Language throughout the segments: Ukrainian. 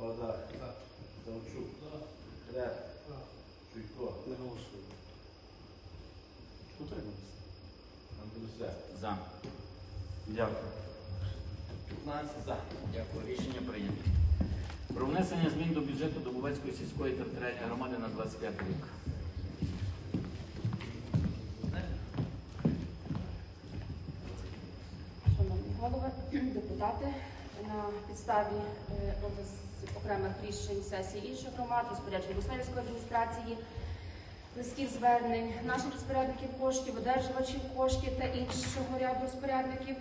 Бадак, Савчук, Реп, Чуйко, Не голосую. Утримуюся. Андрусяк. За. Дякую. 15 за. Дякую. Рішення прийнято. Про внесення змін до бюджету Дубовецької сільської територіальної громади на 25 рік. Шановні голови, депутати, на підставі е, роз- окремих рішень сесії інших громад, розпоряджень обласної адміністрації, листів звернень наших розпорядників коштів, одержувачів коштів та іншого ряду розпорядників,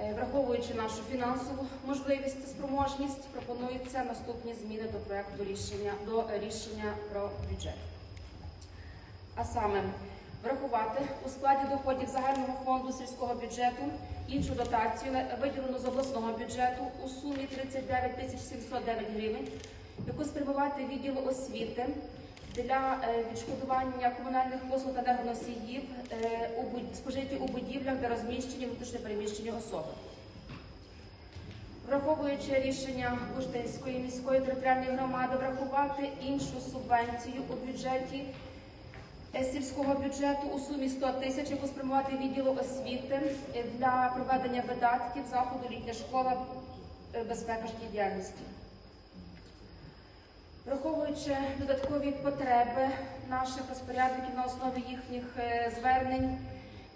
е, враховуючи нашу фінансову можливість та спроможність, пропонуються наступні зміни до проекту рішення до рішення про бюджет. А саме врахувати у складі доходів загального фонду сільського бюджету іншу дотацію, виділену з обласного бюджету у сумі 39 тисяч 709 гривень, яку спрямувати відділу освіти для е, відшкодування комунальних послуг та енергоносіїв е, спожиті у будівлях, де розміщені внутрішньопереміщені особи. Враховуючи рішення Буштинської міської територіальної громади, врахувати іншу субвенцію у бюджеті сільського бюджету у сумі 100 тисяч, яку спрямувати відділу освіти е, для проведення видатків заходу літня школа е, безпека життєдіяльності. Враховуючи додаткові потреби наших розпорядників на основі їхніх е, звернень,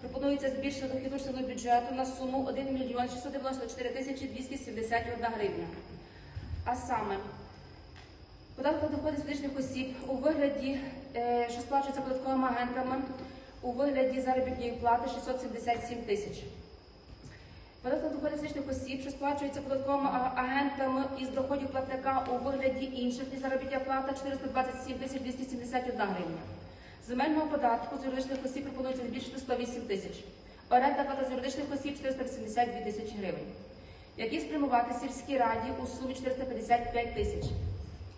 пропонується збільшити дохідну частину бюджету на суму 1 мільйон 694 тисячі 271 гривня. А саме Податок на доходи з фізичних осіб у вигляді, е, що сплачується податковими агентами, у вигляді заробітної плати 677 тисяч. Податок з фізичних осіб, що сплачується податковими агентами із доходів платника у вигляді інших ніж заробітня плата 427 тисяч 271 гривня. Земельного податку з юридичних осіб пропонується збільшити 108 тисяч. Оренда плата з юридичних осіб 482 тисячі гривень. Які спрямувати сільській раді у сумі 455 тисяч.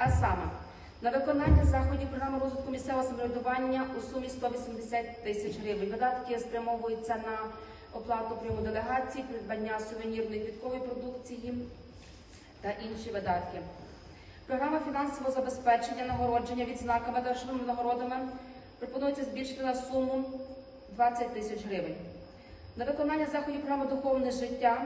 А саме на виконання заходів програми розвитку місцевого самоврядування у сумі 180 тисяч гривень. Видатки спрямовуються на оплату прийому делегацій, придбання сувенірної квіткової продукції та інші видатки. Програма фінансового забезпечення нагородження відзнаками та грошовими нагородами пропонується збільшити на суму 20 тисяч гривень. На виконання заходів програми духовне життя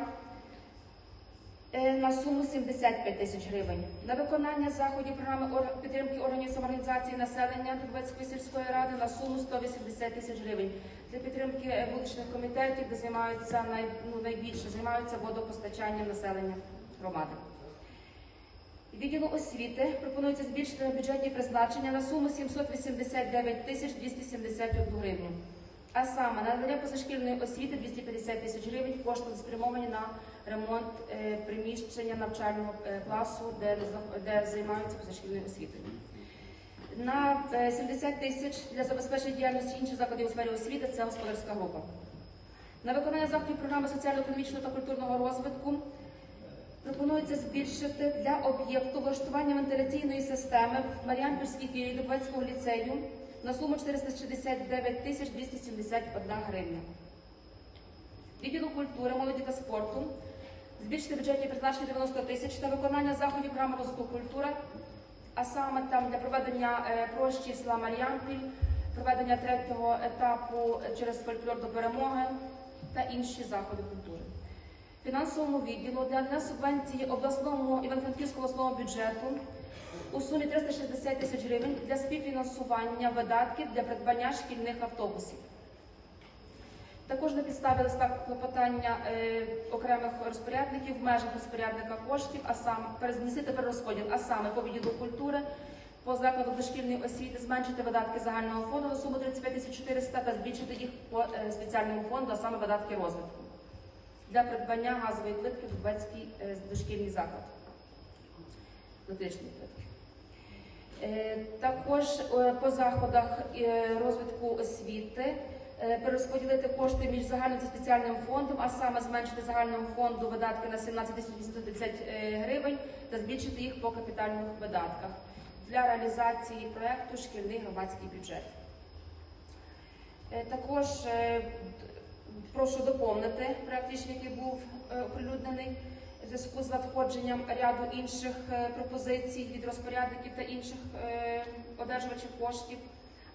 на суму 75 тисяч гривень. На виконання заходів програми підтримки органів самоорганізації населення Дубецької сільської ради на суму 180 тисяч гривень. Для підтримки е, вуличних комітетів, де займаються най, ну, найбільше займаються водопостачанням населення громади. Відділу освіти пропонується збільшити бюджетні призначення на суму 789 тисяч 271 гривню. А саме на надання позашкільної освіти 250 тисяч гривень коштом спрямовані на ремонт е, приміщення навчального е, класу, де, де займаються позашкільною освітою. На е, 70 тисяч для забезпечення діяльності інших закладів у сфері освіти це господарська група. На виконання заходів програми соціально-економічного та культурного розвитку пропонується збільшити для об'єкту влаштування вентиляційної системи в Маріампільській філії Дубецького ліцею на суму 469 тисяч 271 гривня. Відділу культури, молоді та спорту збільшити бюджетні призначення 90 тисяч на виконання заходів програми розвитку культури, а саме там для проведення е, прощі села Маріампіль, проведення третього етапу через фольклор до перемоги та інші заходи культури. Фінансовому відділу для надання субвенції обласному Івано-Франківського обласного бюджету у сумі 360 тисяч гривень для співфінансування видатків для придбання шкільних автобусів. Також на підставі листа клопотання е, окремих розпорядників в межах розпорядника коштів, а саме перезнесити перерозподіл, а саме по відділу культури, по закладу дошкільної освіти, зменшити видатки загального фонду на суму 35 тисяч 400 та збільшити їх по е, спеціальному фонду, а саме видатки розвитку для придбання газової плитки в Дубецький е, дошкільний заклад. Електричної плитки. Е, Також е, по заходах е, розвитку освіти перерозподілити кошти між загальним та спеціальним фондом, а саме зменшити загальному фонду видатки на 17 тисяч 830 е, гривень та збільшити їх по капітальних видатках для реалізації проекту Шкільний громадський бюджет. Також прошу доповнити рішення, який був оприлюднений зв'язку з надходженням ряду інших е, пропозицій від розпорядників та інших е, одержувачів коштів,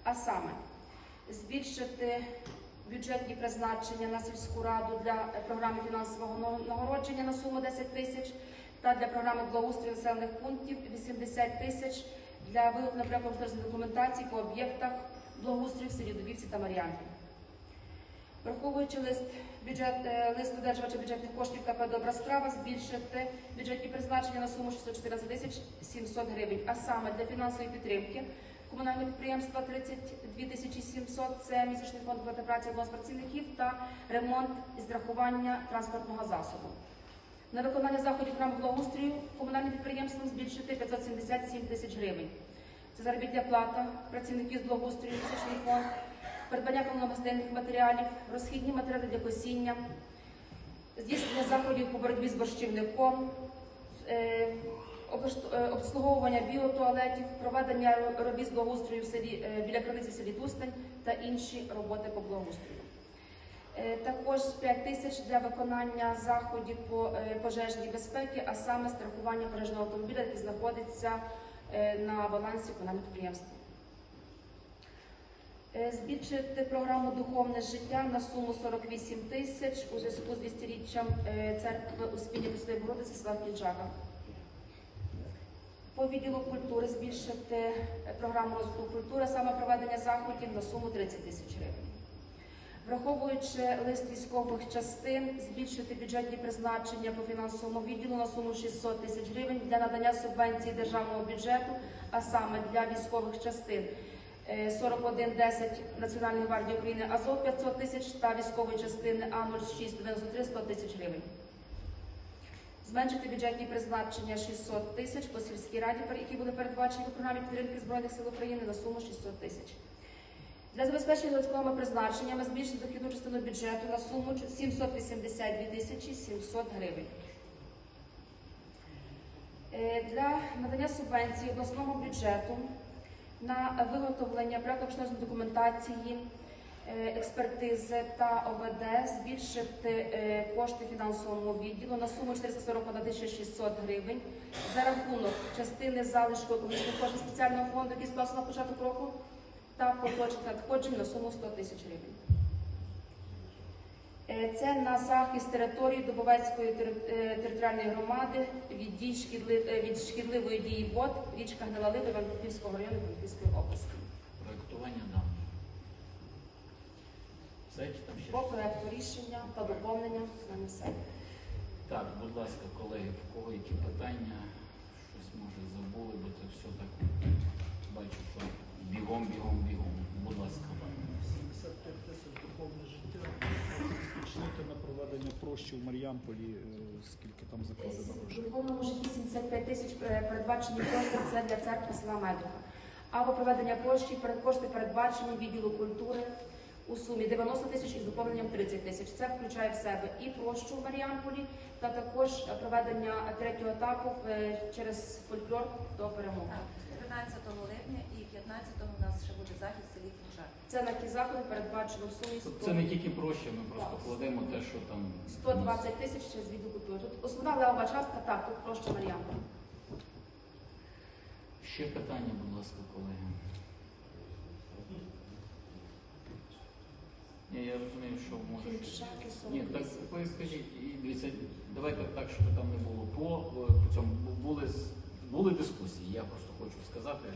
а саме збільшити бюджетні призначення на сільську раду для е, програми фінансового нагородження на суму 10 тисяч та для програми благоустрою населених пунктів 80 тисяч для виготовлення проєктно документації по об'єктах благоустрою в селі Дубівці та Мар'янки. Враховуючи лист бюджет е, лист одержувача бюджетних коштів КП Добра справа збільшити бюджетні призначення на суму 614 тисяч 700 гривень, а саме для фінансової підтримки комунального підприємства 32 тисячі 700 – це місячний фонд оплати праці одного з працівників та ремонт і страхування транспортного засобу. На виконання заходів програми благоустрою комунальним підприємством збільшити 577 тисяч гривень. Це заробітня плата працівників з благоустрою, місячний фонд, придбання повномасштабних матеріалів, розхідні матеріали для косіння, здійснення заходів по боротьбі з борщівником, е, е, обслуговування біотуалетів, проведення робіт з благоустрою в селі е, біля криниці в селі Тустань та інші роботи по благоустрою. Також 5 тисяч для виконання заходів по пожежній безпеці, а саме страхування пожежного автомобіля, який знаходиться на балансі комунального підприємства. Е, Збільшити програму Духовне життя на суму 48 тисяч у зв'язку з 200-річчям е, церкви Успіння Пресвятої Богородиці села Кінчака. По відділу культури збільшити е, програму розвитку культури, саме проведення заходів на суму 30 тисяч гривень. Враховуючи лист військових частин, збільшити бюджетні призначення по фінансовому відділу на суму 600 тисяч гривень для надання субвенції державного бюджету, а саме для військових частин 4110 Національної гвардії України Азов 500 тисяч та військової частини А0693 100 тисяч гривень. Зменшити бюджетні призначення 600 тисяч по сільській раді, які були передбачені у програмі підтримки Збройних сил України на суму 600 тисяч. Для забезпечення додатковими призначеннями збільшити дохідну частину бюджету на суму 782 тисячі 700 гривень. Е, Для надання субвенції обласного бюджету на виготовлення проєктно документації, е, експертизи та ОВД збільшити е, кошти фінансовому відділу на суму 441 600 гривень за рахунок частини залишку економічних коштів спеціального фонду, який склався на початок року, та поточних надходжень на суму 100 тисяч гривень. Е, Це на захист території Дубовецької е, територіальної громади від, дій шкідли- е, від шкідливої дії вод річка Гнилалива Івано-Франківського району Івано-Франківської області. Проєктування дам. Все чи там ще? По проекту рішення та доповнення на все. Так, будь ласка, колеги, в кого які питання, щось може забули, бо це все так бачу, що бігом, бігом, бігом. Будь ласка. 75 тисяч духовне життя. Почнути на проведення прощі в Мар'ямполі, е, скільки там закладено В грошей. духовному житті 75 тисяч е, передбачені кошти це для церкви села Медуха. Або проведення площі перед кошти передбачені відділу культури у сумі 90 тисяч із доповненням 30 тисяч. Це включає в себе і прощу в Маріамполі, та також проведення третього етапу е, через фольклор до перемоги. 13 липня і 15-го у нас ще буде захід в селі. Це на ті заходи передбачено в сумі Тобто Це не тільки проще, ми просто Так. кладемо те, що там 120 тисяч через відділ культури. Тут основна левова частка, так, тут проща Маріамполь. Ще питання, будь ласка, колеги. Ні, я розумію, що може. Ні, так ви скажіть, і дивіться, давайте так, щоб там не було по, по цьому. Були, були дискусії, я просто хочу сказати.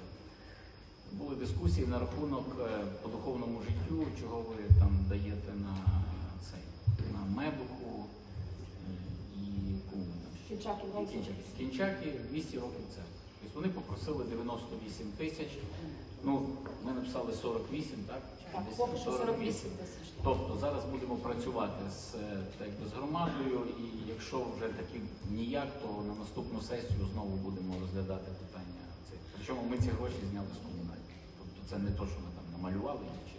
Були дискусії на рахунок е, по духовному життю, чого ви там даєте на цей, на медуху е, і кому там. Кінчаки, Кінчаки. Кінчаки 200 років церкви. Тобто вони попросили 98 тисяч. Ну, ми написали 48, так? Так, поки що 48 тисяч. Тобто зараз будемо працювати з, е, так, з громадою, і якщо вже таки ніяк, то на наступну сесію знову будемо розглядати питання. Причому ми ці гроші зняли з комунальних. Це не то, що ми там намалювали чи.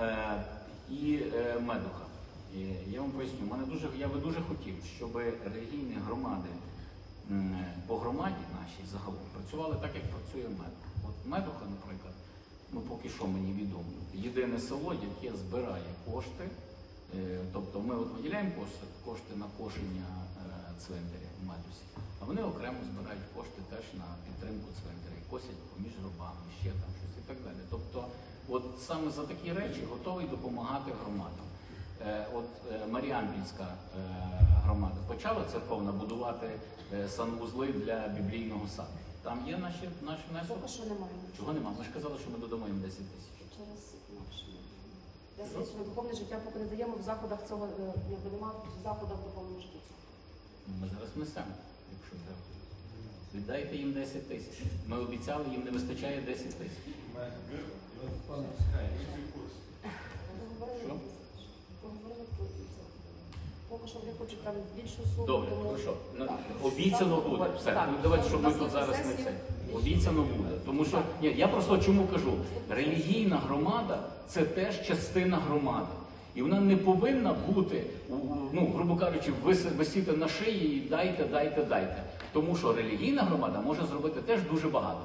Е, і е, медуха. Я вам поясню, мене дуже, я би дуже хотів, щоб релігійні громади по громаді нашій загалом працювали так, як працює медуха. От медуха, наприклад, ну поки що мені відомо, єдине село, яке збирає кошти. Е, Тобто ми от виділяємо кошти, на кошення е, цвинтарі в Медусі. А вони окремо збирають кошти теж на підтримку цвинтаря, косять поміж робами, ще там щось і так далі. Тобто, от саме за такі речі готовий допомагати громадам. Е, От е, Маріампільська е, громада почала церковна будувати санвузли для біблійного саду. Там є наші наш внесок. Поки що немає. Чого нема? Ми ж казали, що ми додамо їм 10 тисяч. Через наше. Я свідчу на духовне життя, поки не даємо в заходах цього, якби немає в заходах духовного життя. Ми зараз внесемо, якщо треба. Віддайте їм 10 тисяч. Ми обіцяли, їм не вистачає 10 тисяч. Що? Поки що вони хочуть там більшу суму. Добре, тому- хорошо. Обіцяно буде. Все, ну давайте, щоб ми тут зараз не це. Обіцяно буде. Тому що ні, я просто чому кажу, релігійна громада це теж частина громади. І вона не повинна бути, ну, грубо кажучи, висіти на шиї і дайте, дайте, дайте. Тому що релігійна громада може зробити теж дуже багато.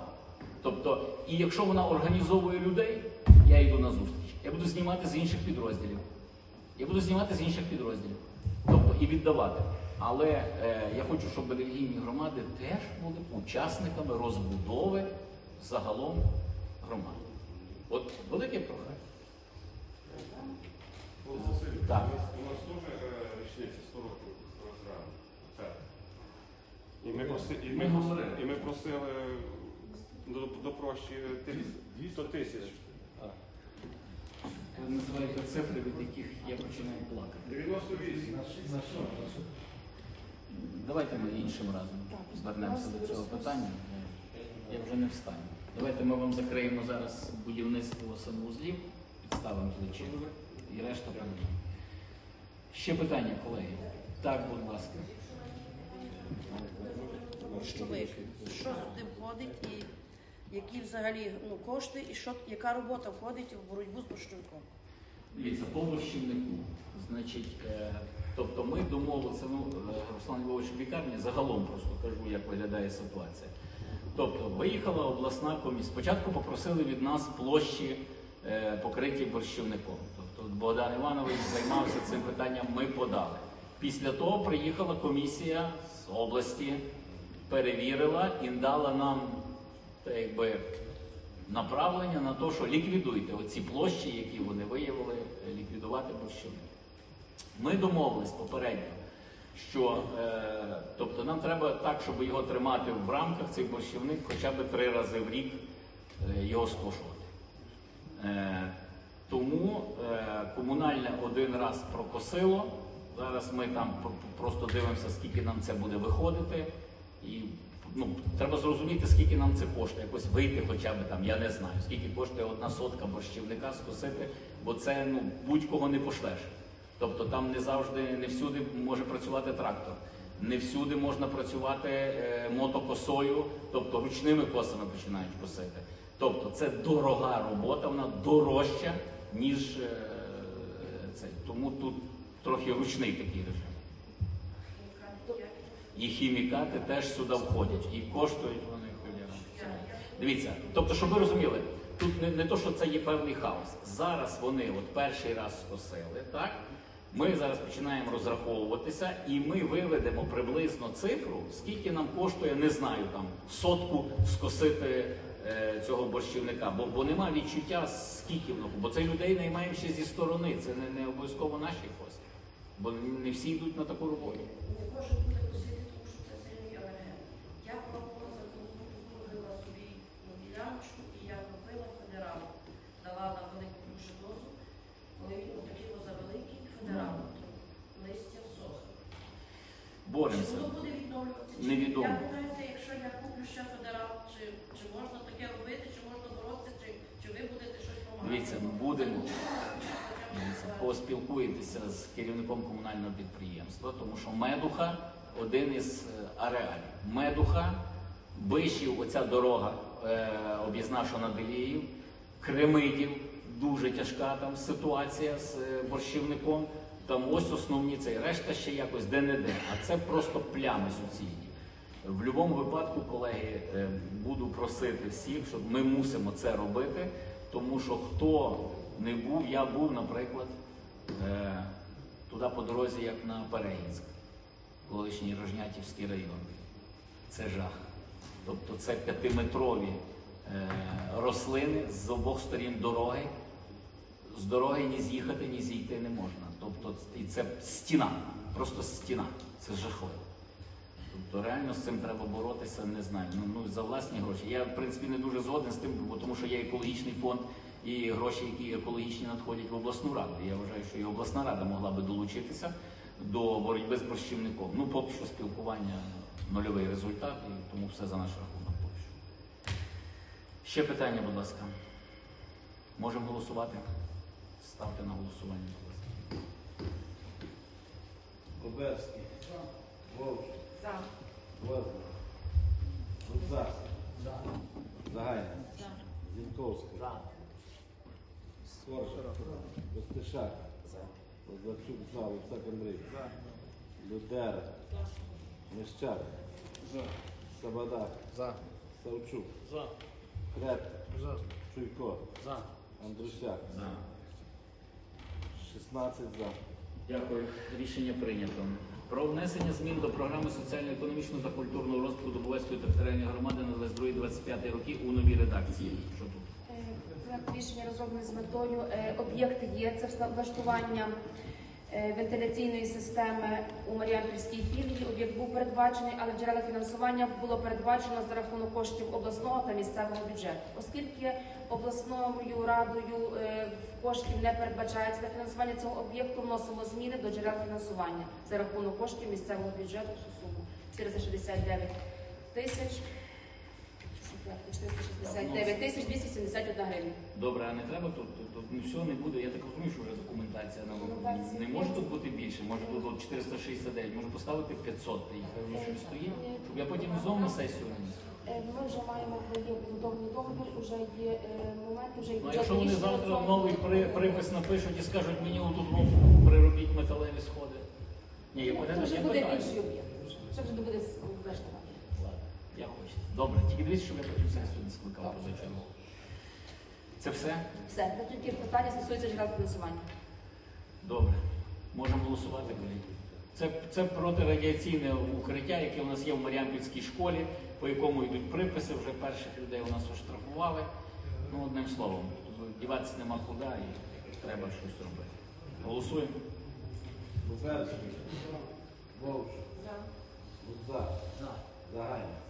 Тобто, і якщо вона організовує людей, я йду на зустріч. Я буду знімати з інших підрозділів. Я буду знімати з інших підрозділів. Тобто і віддавати. Але е, я хочу, щоб релігійні громади теж були учасниками розбудови загалом громади. От велике прохання. Так. У нас теж е, річниця 100 років розраду. Так. І ми, проси, і, Ми ми, говорили. і ми просили до, до прощі тис- 100 тисяч. Ви називаєте цифри, від яких я починаю плакати. 98. Давайте ми іншим разом звернемося до цього питання. Я вже не встану. Давайте ми вам закриємо зараз будівництво санвузлів, підставимо плечі і решта проблем. Ще питання, колеги. Так, будь ласка. борщовик. Що сюди входить і які взагалі ну, кошти, і що, яка робота входить в боротьбу з борщовиком? Дивіться, по борщівнику. Значить, е, тобто ми домовилися, ну, е, Руслан Львович в лікарні, загалом просто кажу, як виглядає ситуація. Тобто, виїхала обласна комісія. Спочатку попросили від нас площі е, покриті борщівником. Богдан Іванович займався цим питанням, ми подали. Після того приїхала комісія з області, перевірила і дала нам якби, направлення на те, що ліквідуйте оці площі, які вони виявили, е, ліквідувати борщівник. Ми домовились попередньо, що е, тобто нам треба так, щоб його тримати в рамках цей борщівник хоча б три рази в рік е, його скошувати. Е, тому е, комунальне один раз прокосило. Зараз ми там просто дивимося, скільки нам це буде виходити. І ну, треба зрозуміти, скільки нам це коштує. Якось вийти хоча б там, я не знаю, скільки коштує одна сотка борщівника скосити, бо це ну, будь-кого не пошлеш. Тобто там не завжди, не всюди може працювати трактор, не всюди можна працювати е, мотокосою, тобто ручними косами починають косити. Тобто це дорога робота, вона дорожча, ніж е, цей. Тому тут трохи ручний такий режим. І хімікати теж сюди входять, і коштують вони хуляра. Дивіться, тобто, щоб ви розуміли, тут не, не то, що це є певний хаос. Зараз вони от перший раз скосили, так? Ми зараз починаємо розраховуватися, і ми виведемо приблизно цифру, скільки нам коштує, не знаю, там сотку скосити цього борщівника, бо, бо нема відчуття, скільки воно, бо це людей наймаємо ще зі сторони, це не, не обов'язково наші кошти, бо не всі йдуть на таку роботу. Я пробувала закупила собі діляночку і я купила федерал. Дала на велику дуже дозу, коли він отакий завеликий федерал. Листя сохне. Боремося. Невідомо. Я питаюся, якщо я куплю ще федерал, чи, чи можна таке робити, чи можна боротися, чи, чи ви будете Дивіться, ну будемо. Поспілкуєтеся з керівником комунального підприємства, тому що Медуха один із е, ареалів. Медуха, Бишів, оця дорога е, об'їзна, що над Ілією, Кремидів, дуже тяжка там ситуація з е, борщівником. Там ось основні цей, решта ще якось де-не-де. А це просто плями суцільні. В будь-якому випадку, колеги, е, буду просити всіх, щоб ми мусимо це робити, тому що хто не був, я був, наприклад, е, туди по дорозі, як на Перегінськ. колишній Рожнятівський район. Це жах. Тобто це п'ятиметрові е, рослини з обох сторін дороги. З дороги ні з'їхати, ні зійти не можна. Тобто, і це стіна, просто стіна. Це жахливо. Тобто реально з цим треба боротися, не знаю. Ну, ну за власні гроші. Я в принципі не дуже згоден з тим, бо тому що є екологічний фонд і гроші, які екологічні надходять в обласну раду. Я вважаю, що і обласна рада могла би долучитися до боротьби з борщівником. Ну поки що спілкування нульовий результат, і тому все за наш рахунок. Поки що. Ще питання, будь ласка. Можемо голосувати? Ставте на голосування, будь ласка. Боберський. Вовчик. За. Загайна. Зінковська. Скорша. Костишак. Лазарчук за. Луцак Андрій. Людера. Мещак. Сабадак. Савчук. Креп. Чуйко. Андрусяк. За. 16 за. Дякую. Рішення прийнято. Про внесення змін до програми соціально-економічного та культурного розвитку Дубовецької територіальної громади на 22-25 роки у новій редакції. Що тут? Е, рішення розроблений з метою об'єкти об'єкт є це влаштування е, вентиляційної системи у Маріампільській філії. Об'єкт був передбачений, але джерела фінансування було передбачено за рахунок коштів обласного та місцевого бюджету. Оскільки обласною радою е, коштів не передбачається на фінансування цього об'єкту, вносимо зміни до джерел фінансування за рахунок коштів місцевого бюджету всю суму 469 тисяч. 469 тисяч 271 гривня. Добре, а не треба тут, тут, тут ну, все не буде. Я так розумію, що вже документація на не може тут бути більше, може тут от 469, може поставити 500 і хай воно щось стоїть, щоб я потім знову на сесію виніс. Е, Ми вже маємо є підготовлений договір, вже є е, момент, вже є Ну, якщо вони рішення завтра цього. новий при, припис напишуть і скажуть мені отут ну, приробіть металеві сходи. Ні, я Це питаю, вже я буде питаю. інший об'єкт. Це вже буде влаштувати. Я хочу. Добре, тільки дивіться, щоб я потім сесію не скликав позачергово. Це все? Все, це тільки питання стосується джерел фінансування. Добре. Можемо голосувати, колеги. Це, це протирадіаційне укриття, яке у нас є в Маріампільській школі, по якому йдуть приписи, вже перших людей у нас оштрафували. Ну, одним словом, діватися нема куди і треба щось робити. Голосуємо. Боберський. Вовчик. Гудзак. Загайна.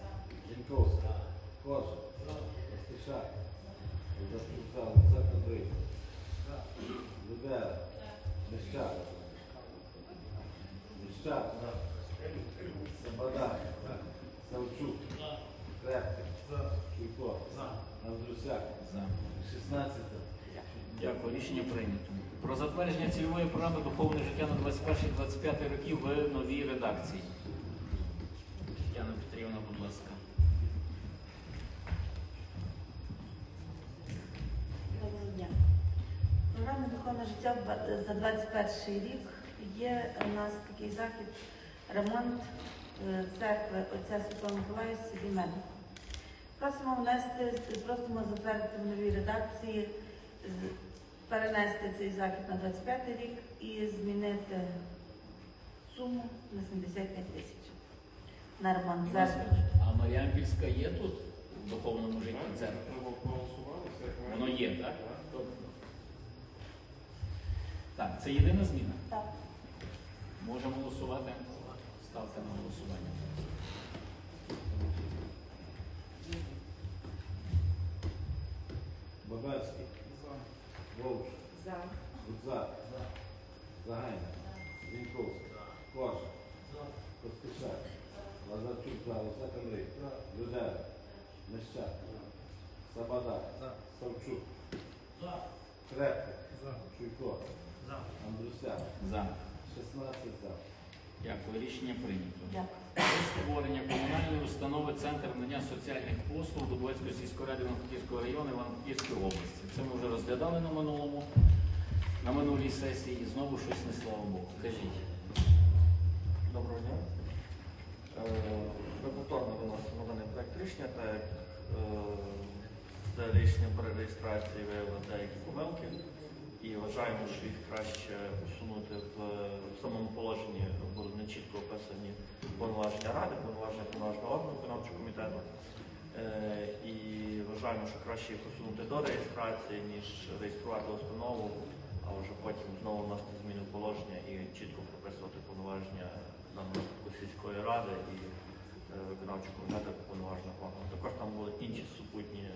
Лазарчук за. Луцак Андрій. Людера. Мещак. Мещак. Сабадак. Савчук. Крепкий. Чуйко. Андрусяк. 16 Дякую, рішення прийнято. Про затвердження цільової програми духовне життя на 21-25 роки в новій редакції. Тетяна Петрівна, будь ласка. Духовне життя за 21 рік є у нас такий захід ремонт е, церкви отця Святого Миколая Медику. Просимо внести, просимо затвердити в новій редакції, перенести цей захід на 25 рік і змінити суму на 75 тисяч на ремонт церкви. А Маріампільська є тут в духовному житті церкви? Воно є, так? Так, це єдина зміна. Так. Можемо голосувати. Ставте на голосування. Боберський. Вовчик. За. Гудзак. Загайна. Зінковська. Корша. Костишак. Лазарчук за. Луцак Андрій. Людера. Мещак. Сабадак. Савчук. Крепкий. Чуйко. Андрусяк. За. 16 за. Дякую. Рішення прийнято. Дякую. Створення комунальної установи Центр надання соціальних послуг Дубовецької сільської ради Івано-Франківського району Івано-Франківської області. Це ми вже розглядали на минулому, на минулій сесії і знову щось не слава Богу. Кажіть. Доброго дня. Е, Ми повторно виносимо даний проект рішення, так як е, це рішення про реєстрацію виявило деякі помилки. І вважаємо, що їх краще усунути в, в самому положенні будуть не чітко описані повноваження ради, повноваження повноважного органу виконавчого комітету. Е, і вважаємо, що краще їх усунути до реєстрації, ніж реєструвати установу, а вже потім знову вносити зміни в положення і чітко прописувати повноваження даної сільської ради і е, виконавчого комітету повноважного органу. Також там були інші супутні е,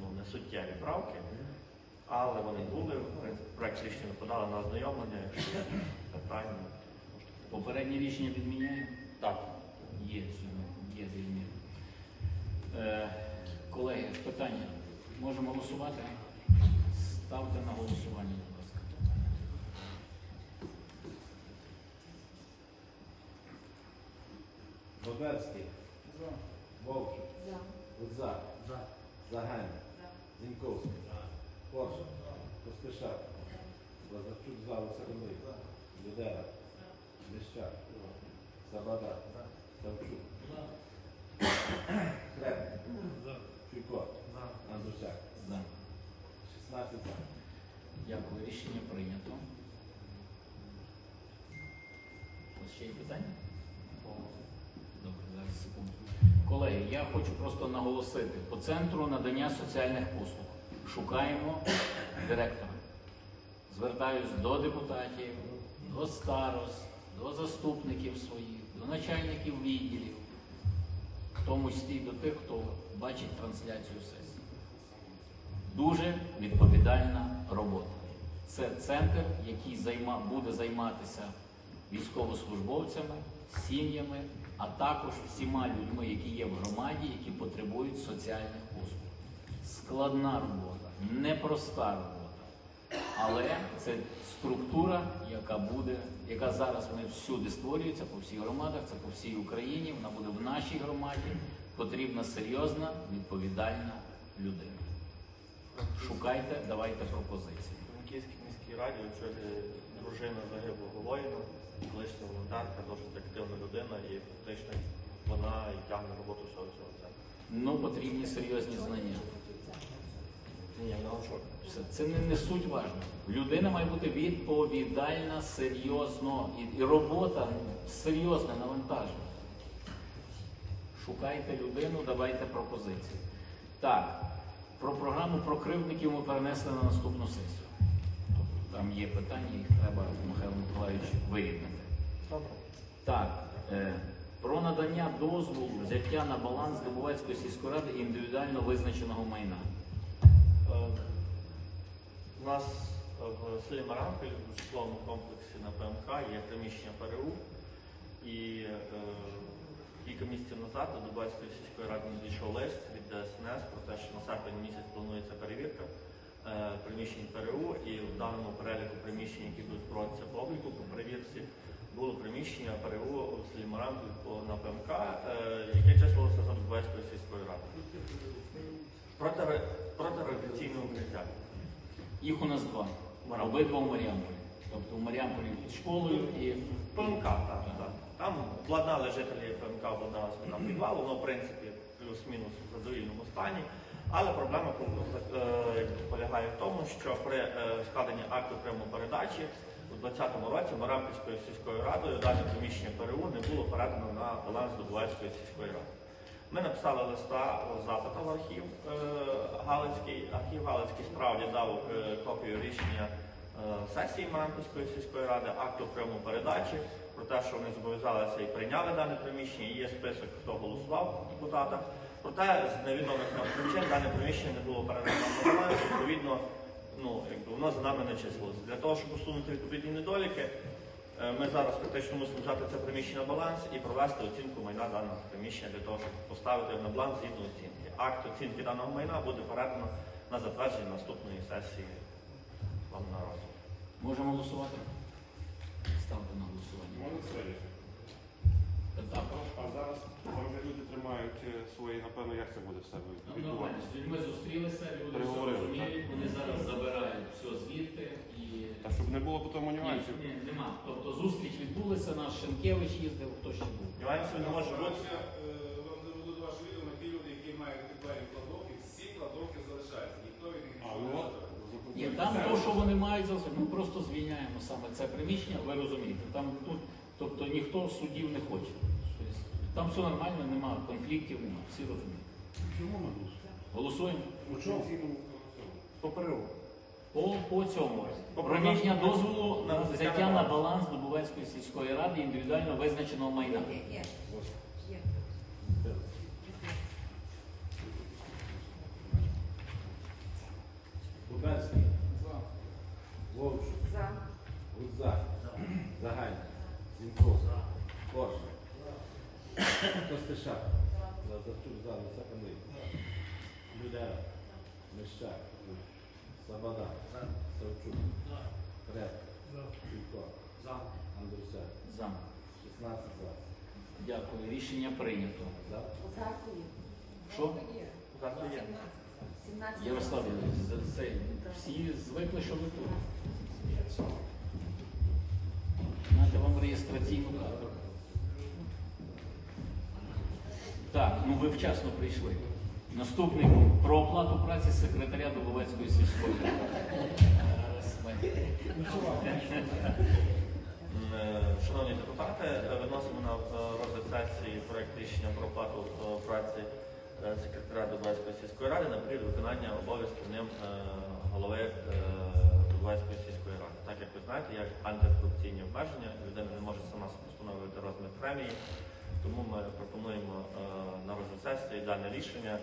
ну, несуттєві правки, але вони були. Принципі, рішення подали на ознайомлення. Якщо є питання, Попереднє рішення відміняємо? так. Є сьогодні, є зміни. Е, колеги, питання. Можемо голосувати? Ставте на голосування, будь ласка. Боберський. Вовчук. Гудзак. Загайна. Зіньковський. Коржик. Поспішак. Лазарчук за, Високомрій. Людера. Міщак. Сабада. Савчук. Крепник. Чуйко. Андрусяк. 16 за. Дякую, рішення прийнято. Ось ще є питання? Добре, зараз секунду. Колеги, я хочу просто наголосити, по центру надання соціальних послуг шукаємо директора. Звертаюсь до депутатів, до старост, до заступників своїх, до начальників відділів, в тому числі до тих, хто бачить трансляцію сесії. Дуже відповідальна робота. Це центр, який займа, буде займатися військовослужбовцями, сім'ями, а також всіма людьми, які є в громаді, які потребують соціальних послуг. Складна робота, непроста робота. Але це структура, яка буде, яка зараз вони всюди створюється по всіх громадах, це по всій Україні. Вона буде в нашій громаді. Потрібна серйозна, відповідальна людина. Шукайте, давайте пропозиції. В Франківській міській раді очолює дружина загиблого воїна, колишня волонтерка, досить активна людина, і фактично вона і тягне роботу всього цього центру. Ну, потрібні серйозні знання. Ні. Все, це не, не суть важливо. Людина має бути відповідальна, серйозно, і, і робота ну, серйозне навантаження. Шукайте людину, давайте пропозиції. Так, про програму про кривдників ми перенесли на наступну сесію. Тобто там є питання, їх треба, Михайло Миколаївич, вирівняти. Так, е, про надання дозволу взяття на баланс Дубовецької сільської ради індивідуально визначеного майна. Е, У нас е, в селі Маранкові в житловому комплексі на ПМК є приміщення ПРУ. І е, кілька місяців назад до Дубайської сільської ради надійшов лист від ДСНС про те, що на серпень місяць планується перевірка е, приміщень ПРУ. І в даному переліку приміщень, які будуть проводитися по обліку по перевірці, було приміщення ПРУ у селі Маранкові на ПМК, е, яке числилося за Дубайською сільською радою. Проти, проти укриття. Їх у нас два. Обидва в Маріамполі. Тобто в Маріамполі під школою і ПМК, так, так. Там обладнали жителі ПМК, обладнали там підвал, воно в принципі плюс-мінус в задовільному стані. Але проблема е, полягає в тому, що при е, складенні акту прямої передачі у 2020 році Марампільською сільською радою дане приміщення ПРУ не було передано на баланс Дубовецької сільської ради. Ми написали листа запита в архів е, Галицький. Архів Галицький справді дав е, копію рішення е, сесії Марампільської сільської ради, акту прямої передачі, про те, що вони зобов'язалися і прийняли дане приміщення, є список, хто голосував в депутатах. Проте з невідомих нам причин дане приміщення не було передано відповідно, ну, якби воно за нами не числилося. Для того, щоб усунути відповідні недоліки, Е, Ми зараз фактично мусимо взяти це приміщення на баланс і провести оцінку майна даного приміщення для того, щоб поставити його на баланс згідно оцінки. Акт оцінки даного майна буде передано на затвердження наступної сесії вам на розгляд. можемо голосувати? Ставте на голосування. Можна сьогодні? Так. А зараз може люди тримають е, свої, напевно, як це буде все Ну, відбуватися? людьми зустрілися, люди вони зараз забирають все звідти і. Та щоб не було потім нюансів. Ні, ні, нема. Тобто зустріч відбулася, наш Шенкевич їздив, хто ще був. Нюансів не може бути. Вам доведу до вашого відома, ті люди, які мають теплові кладовки, всі кладовки залишаються. Ніхто від них нічого ну не от. Ні, Там то, що вони мають за ми просто звільняємо саме це приміщення, ви розумієте. Там тут, тобто ніхто суддів не хоче. Тобто, там все нормально, немає конфліктів, немає, всі розуміють. Чому ми голосуємо? Голосуємо У чому? По перерву. по, по цьому. По Про дозволу на взяття на баланс. Дубовецької сільської ради індивідуально визначеного майна. Є, є, є. Бубенський. Вовчук. Гудзак. Загань. Зінковський. Коршун. Костишак. Лазарчук за. Лисак Андрій. Людера. Мещак. Сабада. Савчук. Креп. Чуйко. Андрусяк. За. 16 за. Дякую. Рішення прийнято. За. Що? Завтра є. 17 Ярослав, за це всі звикли, що ви тут. Надо вам реєстраційну карту. Так, ну ви вчасно прийшли. Наступний. Про оплату праці секретаря Дубовецької сільської ради. Е, Шановні депутати, виносимо на е, розгляд сесії проект рішення про оплату е, праці секретаря Дубайської сільської ради на період виконання обов'язків ним голови Дубайської сільської ради. Так як ви знаєте, є антикорупційні обмеження, людина не може сама встановити розмір премії, тому ми пропонуємо на розгляд сесії дане рішення,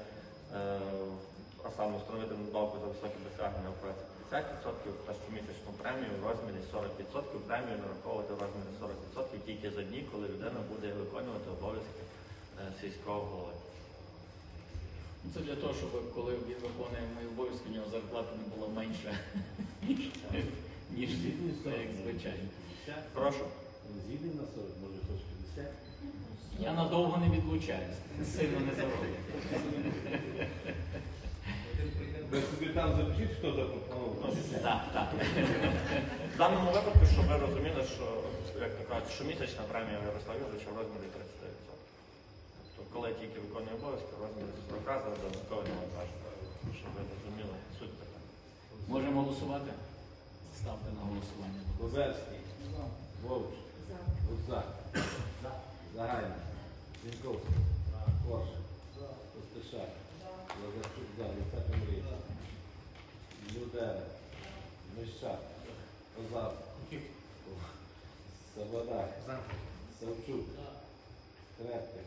а саме встановити надбавку за високі досягнення в праці 50% та щомісячну премію в розмірі 40%. Премію нараховувати в розмірі 40% тільки за дні, коли людина буде виконувати обов'язки е, сільського голови. Ну, Це для того, щоб коли він виконує мої обов'язки, у нього зарплата не була менша, ніж як звичайно. 50. Прошу. Згідний на 40, може хоч 50. Я надовго не відлучаюсь, сильно не зароблю. Ви запишіть, хто запропонував. Так, так. В даному випадку, щоб ви розуміли, що як то кажуть, щомісячна премія Ярослава Юрійовича в розмірі 39%. Тобто, коли тільки виконує обов'язки, в розмірі 40 за додаткове навантаження. Щоб ви розуміли суть питання. Можемо голосувати? Ставте на голосування. Боберський. Вовчук. Гудзак. Загайний. Зінковський. Коршун. Костишак. Лазарчук за. Лисак Андрій. Людера. Мещак. Козак. Сабада. Савчук. Крепкий.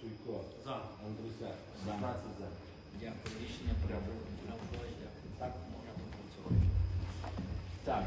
Чуйко. Андрусяк. 16 за. Дякую. Рішення прийнято. Так, можна попрацювати. Так.